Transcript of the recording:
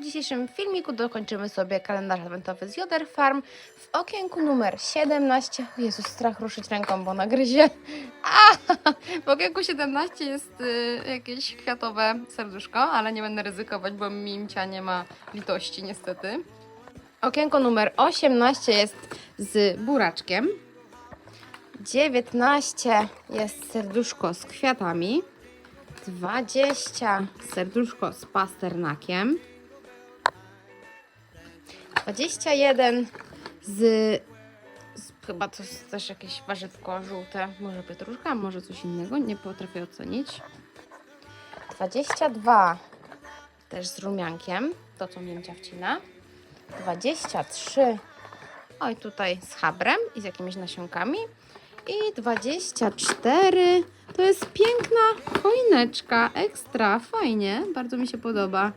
W dzisiejszym filmiku dokończymy sobie kalendarz adwentowy z Joder Farm w okienku numer 17. O Jezus, strach ruszyć ręką, bo nagryzie. W okienku 17 jest y, jakieś kwiatowe serduszko, ale nie będę ryzykować, bo Mimcia nie ma litości niestety. Okienko numer 18 jest z buraczkiem. 19 jest serduszko z kwiatami. 20 serduszko z pasternakiem. 21 z, z chyba to jest też jakieś warzywko żółte, może pietruszka, może coś innego, nie potrafię ocenić. 22 też z rumiankiem, to co mięcia wcina. 23 oj tutaj z chabrem i z jakimiś nasionkami. I 24 to jest piękna choineczka, ekstra, fajnie, bardzo mi się podoba.